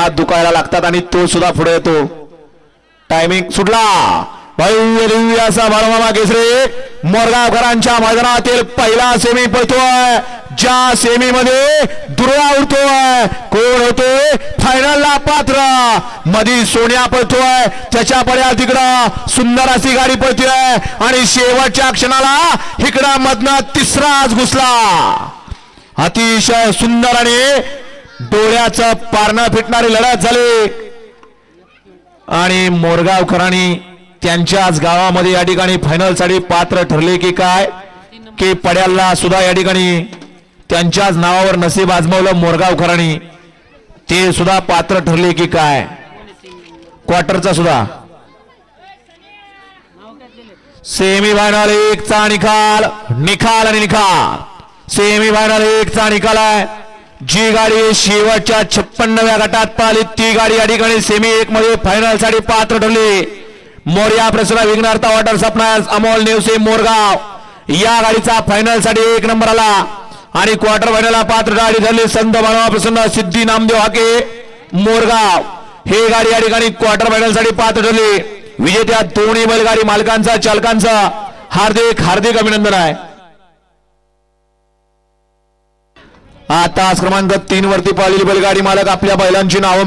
हात दुखायला लागतात आणि तो सुद्धा पुढे येतो. टायमिंग सुटला. भव्य दिव्य असा भरमामा केसरी. मोरगावकरांच्या मैदानातील पहिला सेमी पळतोय. ज्या सेमी मध्ये दुर्गा उडतोय. कोण होतोय फायनलला पात्र. मधी सोन्या पळतोय. त्याच्या पड्या तिकडं सुंदर अशी गाडी पळतोय. आणि शेवटच्या क्षणाला इकडं मधनं तिसराच घुसला. अतिशय सुंदर आणि डोळ्याचा पारणं फिटणारी लढत झाली. आणि मोरगावकरांनी त्यांच्याच गावामध्ये या ठिकाणी फायनलसाठी पात्र ठरले की काय? की पड्याला सुद्धा या ठिकाणी त्यांच्याच नावावर नसीब आजमावलं मोरगावकरांनी. ते सुद्धा पात्र ठरले की काय? क्वार्टरचा सुद्धा. सेमी फायनल एकचा निकाल निकाल आणि निकाल. सेमी फायनल एकचा निकाल आहे. जी गाडी शेवटच्या छप्पन्नव्या गटात पाहिली ती गाडी या ठिकाणी सेमी एक मध्ये फायनलसाठी पात्र ठरली. मोर्या प्रसरा विघ्नार्था वॉटर सपनास अमोल नेवसे मोरगाव. या गाडीचा फायनलसाठी एक नंबर आला. आणि क्वार्टर फायनलला पात्र गाडी ठरली संत मानवा प्रसन्न सिद्धी नामदेव हाके मोरगाव. हे गाडी या ठिकाणी क्वार्टर फायनलसाठी पात्र ठरली. विजेत्या दोन्ही बैलगाडी मालकांचा चालकांचा हार्दिक हार्दिक अभिनंदन आहे. आता क्रमांक तीन वरती पाहिलेली बैलगाडी मालक आपल्या बैलांची नावं